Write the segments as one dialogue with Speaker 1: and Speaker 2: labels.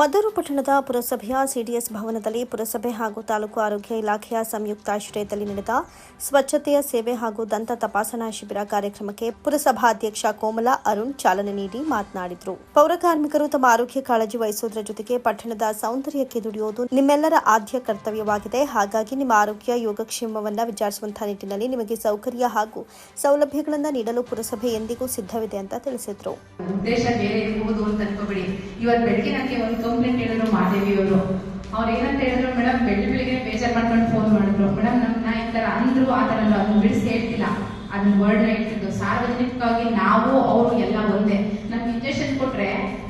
Speaker 1: ಮದ್ದೂರು ಪಟ್ಟಣದ ಪುರಸಭೆಯ ಸಿಡಿಎಸ್ ಭವನದಲ್ಲಿ ಪುರಸಭೆ ಹಾಗೂ ತಾಲೂಕು ಆರೋಗ್ಯ ಇಲಾಖೆಯ ಸಂಯುಕ್ತಾಶ್ರಯದಲ್ಲಿ ನಡೆದ ಸ್ವಚ್ಛತೆಯ ಸೇವೆ ಹಾಗೂ ದಂತ ತಪಾಸಣಾ ಶಿಬಿರ ಕಾರ್ಯಕ್ರಮಕ್ಕೆ ಪುರಸಭಾಧ್ಯಕ್ಷ ಕೋಮಲಾ ಅರುಣ್ ಚಾಲನೆ ನೀಡಿ ಮಾತನಾಡಿದರು. ಪೌರ ಕಾರ್ಮಿಕರು ತಮ್ಮ ಆರೋಗ್ಯ ಕಾಳಜಿ ವಹಿಸುವುದರ ಜೊತೆಗೆ ಪಟ್ಟಣದ ಸೌಂದರ್ಯಕ್ಕೆ ದುಡಿಯುವುದು ನಿಮ್ಮೆಲ್ಲರ ಆದ್ಯ ಕರ್ತವ್ಯವಾಗಿದೆ. ಹಾಗಾಗಿ ನಿಮ್ಮ ಆರೋಗ್ಯ ಯೋಗಕ್ಷೇಮವನ್ನು ವಿಚಾರಿಸುವಂತಹ ನಿಟ್ಟಿನಲ್ಲಿ ನಿಮಗೆ ಸೌಕರ್ಯ ಹಾಗೂ ಸೌಲಭ್ಯಗಳನ್ನು ನೀಡಲು ಪುರಸಭೆ ಎಂದಿಗೂ ಸಿದ್ಧವಿದೆ ಅಂತ ತಿಳಿಸಿದರು.
Speaker 2: ಕಂಪ್ಲೇಂಟ್ ಹೇಳಿದ್ರು ಮಾದೇವಿ ಅವರು. ಅವ್ರು ಏನಂತ ಹೇಳಿದ್ರು ಮೇಡಮ್ ಬೆಳ್ಳಿ ಬೆಳಿಗ್ಗೆ ಬೇಜಾರ್ ಮಾಡ್ಕೊಂಡು ಫೋನ್ ಮಾಡಿದ್ರು. ಮೇಡಮ್ ನಮ್ಮನ್ನ ಈ ತರ ಅಂದ್ರು, ಆ ಥರ ಅಲ್ಲ, ಅದನ್ನ ಬಿಡಿಸಿ ಹೇಳ್ತಿಲ್ಲ. ಅದನ್ನ ವರ್ಡ್ ಹೇಳ್ತಿದ್ದು. ಸಾರ್ವಜನಿಕವಾಗಿ ನಾವು, ಅವರು ಎಲ್ಲ ಒಂದೇ. ನಮ್ಗೆ ಇಂಜೆಕ್ಷನ್ ಕೊಟ್ರೆ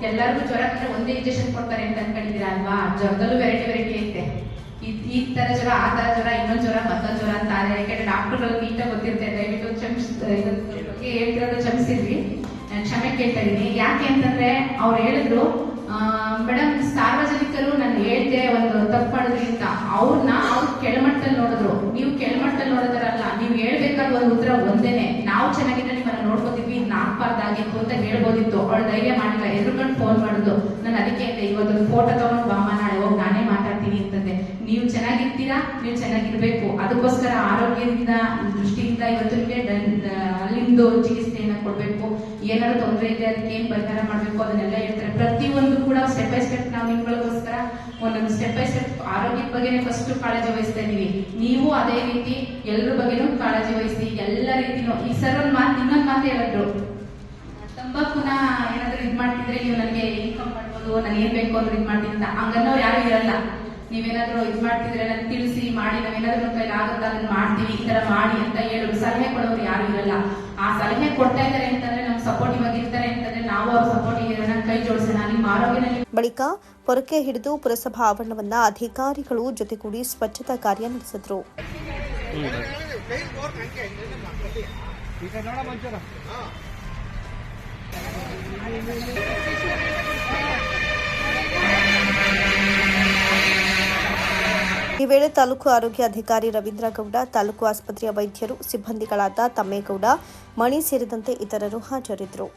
Speaker 2: ಎಲ್ಲರಿಗೂ ಜ್ವರ ಅಂದ್ರೆ ಒಂದೇ ಇಂಜೆಕ್ಷನ್ ಕೊಡ್ತಾರೆ ಅಂತ ಅನ್ಕೊಂಡಿದ್ದೀರಾ ಅಲ್ವಾ? ಜ್ವರದಲ್ಲೂ ವೆರೈಟಿ ವೆರೈಟಿ ಐತೆ. ಈ ತರ ಜ್ವರ, ಆ ತರ ಜ್ವರ, ಇನ್ನೊಂದು ಜ್ವರ, ಮತ್ತೊಂದ್ ಜ್ವರ ಅಂತ ಆದ್ರೆ ಯಾಕಂದ್ರೆ ಡಾಕ್ಟರ್ಗಳು ನೀಟಾಗಿ ಗೊತ್ತಿರುತ್ತೆ. ದಯವಿಟ್ಟು ಕ್ಷಮಿಸ್ ಹೇಳ್ತಿರೋದು ಕ್ಷಮಿಸಿದ್ವಿ ನಾನ್ ಕ್ಷಮೆ ಕೇಳ್ತಾ ಇದ್ದೀನಿ. ಯಾಕೆ ಅಂತಂದ್ರೆ ಅವ್ರು ಹೇಳಿದ್ರು ಮೇಡಮ್ ಸಾರ್ವಜನಿಕರು ನಾನು ಹೇಳ್ದೆ ಒಂದು ತಪ್ಪು ಮಾಡಿದ್ರಿ ಅಂತ ಅವ್ರನ್ನ ಅವ್ರು ಕೆಳಮಟ್ಟದಲ್ಲಿ ನೋಡಿದ್ರು. ನೀವು ಕೆಳಮಟ್ಟದಲ್ಲಿ ನೋಡೋದರಲ್ಲ, ನೀವು ಹೇಳ್ಬೇಕಾದ ಒಂದು ಉತ್ತರ ಒಂದೇನೆ. ನಾವು ಚೆನ್ನಾಗಿದ್ರೆ ನಿಮ್ಮನ್ನ ನೋಡ್ಕೋತೀವಿ ನಾಕ್ಬಾರ್ದಾಗಿತ್ತು ಅಂತ ಹೇಳ್ಬೋದಿತ್ತು. ಅವಳು ಧೈರ್ಯ ಮಾಡಿಲ್ಲ ಎದುರುಕೊಂಡು ಫೋನ್ ಮಾಡುದು. ನಾನು ಅದಕ್ಕೆ ಅಂತ ಇವತ್ತೊಂದು ಫೋಟೋ ತಗೊಂಡು ಬಾಮ ನಾಳೆ ಹೋಗಿ ನಾನೇ ಮಾತಾಡ್ತೀನಿ ಅಂತಂದೆ. ನೀವು ಚೆನ್ನಾಗಿರ್ತೀರಾ? ನೀವು ಚೆನ್ನಾಗಿರ್ಬೇಕು. ಅದಕ್ಕೋಸ್ಕರ ಆರೋಗ್ಯದಿಂದ, ದೃಷ್ಟಿಯಿಂದ ಇವತ್ತು ನಿಮಗೆ ಅಲ್ಲಿಂದು ಕೊಡ್ಬೇಕು ಏನಾದ್ರು ತೊಂದರೆ ಇದೆ, ಅದಕ್ಕೆ ಏನ್ ಪರಿಹಾರ ಮಾಡಬೇಕು ಅದನ್ನೆಲ್ಲ ಹೇಳ್ತಾರೆ. ಪ್ರತಿಯೊಂದು ಕೂಡ ಸ್ಟೆಪ್ ಬೈ ಸ್ಟೆಪ್ ನಾವು ನಿಮ್ಗಳಿಗೋಸ್ಕರ ಒಂದೊಂದು ಸ್ಟೆಪ್ ಬೈ ಸ್ಟೆಪ್ ಆರೋಗ್ಯದ ಬಗ್ಗೆನೇ ಫಸ್ಟ್ ಕಾಳಜಿ ವಹಿಸ್ತಾ ಇದೀವಿ ನೀವು ಅದೇ ರೀತಿ ಎಲ್ಲರ ಬಗ್ಗೆನೂ ಕಾಳಜಿ ವಹಿಸಿ, ಎಲ್ಲ ರೀತಿನೂ, ಈ ಸರ್ ಒಂದ್ ಮಾತು, ಇನ್ನೊಂದ್ ಮಾತು ಹೇಳಿದ್ರು ತಂಬಾಕುನ ಏನಾದ್ರು ಇದ್ ಮಾಡ್ತಿದ್ರೆ ನೀವು ನನಗೆ ಇನ್ಕಮ್ ಮಾಡ್ಬೋದು ನಾನು ಏನ್ ಬೇಕು ಅಂದ್ರೆ ಇದ್ ಮಾಡ್ತೀನಿ ಅಂತ ಹಂಗನ್ನೋರು ಯಾರು ಇರಲ್ಲ. ನೀವೇನಾದ್ರು ಇದ್ ಮಾಡ್ತಿದ್ರೆ ನನ್ಗೆ ತಿಳಿಸಿ ಮಾಡಿ ನಾವೇನಾದ್ರೂ ಆಗುತ್ತಾ ಅದನ್ನ ಮಾಡ್ತೀವಿ, ಈ ತರ ಮಾಡಿ ಅಂತ ಹೇಳೋರು ಸಲಹೆ ಕೊಡೋರು ಯಾರು ಇರಲ್ಲ. ಆ ಸಲಹೆ ಕೊಡ್ತಾ ಇದ್ದಾರೆ ಅಂತಂದ್ರೆ ಸಪೋರ್ಟಿವ್ ಆಗಿರ್ತಾರೆ ಅಂತಂದ್ರೆ ನಾವು ಅವ್ರ ಸಪೋರ್ಟಿವ್ ಇರೋಣ ಕೈ ಜೋಡಿಸೋಣ. ನಿಮ್ಮ ಆರೋಗ್ಯನಲ್ಲಿ
Speaker 1: ಬಳಿಕ ಪೊರಕೆ ಹಿಡಿದು ಪುರಸಭಾ ಆವರಣವನ್ನ ಅಧಿಕಾರಿಗಳು ಜೊತೆಗೂಡಿ ಸ್ವಚ್ಛತಾ ಕಾರ್ಯ ನಡೆಸಿದರು. ಈ ವೇಳೆ ತಾಲೂಕು ಆರೋಗ್ಯ ಅಧಿಕಾರಿ ರವೀಂದ್ರ ಗೌಡ ತಾಲೂಕು ಆಸ್ಪತ್ರೆಯ ವೈದ್ಯರು, ಸಿಬ್ಬಂದಿಗಳಾದ ತಮ್ಮೇಗೌಡ, ಮಣಿ ಸೇರಿದಂತೆ ಇತರರು ಹಾಜರಿದ್ದರು.